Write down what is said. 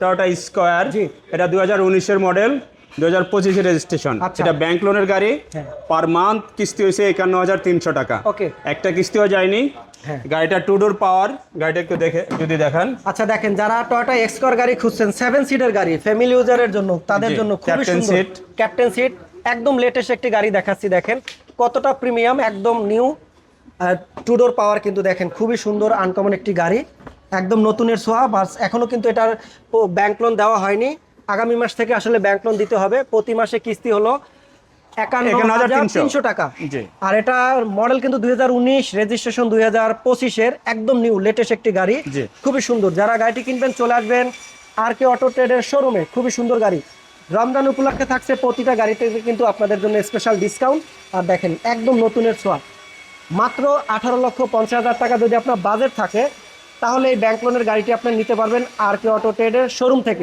Toyota square. এটা দুই হাজার উনিশের মডেল দুই হাজার রেজিস্ট্রেশন আচ্ছা। এটা ব্যাংক লোনের গাড়ি। হ্যাঁ। পার মান্থ কিস্তি হয়েছে একান্ন হাজার তিনশো টাকা. একটা কিস্তিও যায়নি। হ্যাঁ। গাড়িটা টু ডোর পাওয়ার গাড়িটা একটু দেখে যদি দেখান। আচ্ছা দেখেন যারা টয়োটা এক্সকর গাড়ি খুঁজছেন সেভেন সিটের গাড়ি ফ্যামিলি ইউজারের জন্য তাদের জন্য খুবই সুন্দর। ক্যাপ্টেন সিট একদম লেটেস্ট একটি গাড়ি দেখাচ্ছি দেখেন। কতটা প্রিমিয়াম একদম নিউ টু ডোর পাওয়ার কিন্তু দেখেন খুবই সুন্দর আনকমন একটি গাড়ি। একদম নতুনের সোয়া বাস এখনও কিন্তু এটার ব্যাংক লোন দেওয়া হয়নি। আগামী মাস থেকে আসলে ব্যাংক লোন দিতে হবে। প্রতি মাসে কিস্তি হলো একান্ন হাজার তিনশো। টাকা। আর এটা মডেল কিন্তু দুই হাজার উনিশ রেজিস্ট্রেশন দুই পঁচিশের একদম নিউ লেটেস্ট একটি গাড়ি। খুবই সুন্দর। যারা গাড়িটি কিনবেন চলে আসবেন আর কে অটো ট্রেডের শোরুমে খুবই সুন্দর গাড়ি। রমজান উপলক্ষে থাকছে প্রতিটা গাড়িতে কিন্তু আপনাদের জন্য স্পেশাল ডিসকাউন্ট আর দেখেন একদম নতুনের সোয়াব। মাত্র আঠারো লক্ষ পঞ্চাশ হাজার টাকা যদি আপনার বাজেট থাকে তাহলে এই ব্যাংক লোনের গাড়িটি আপনি নিতে পারবেন আর কে অটো ট্রেডের শোরুম থেকে।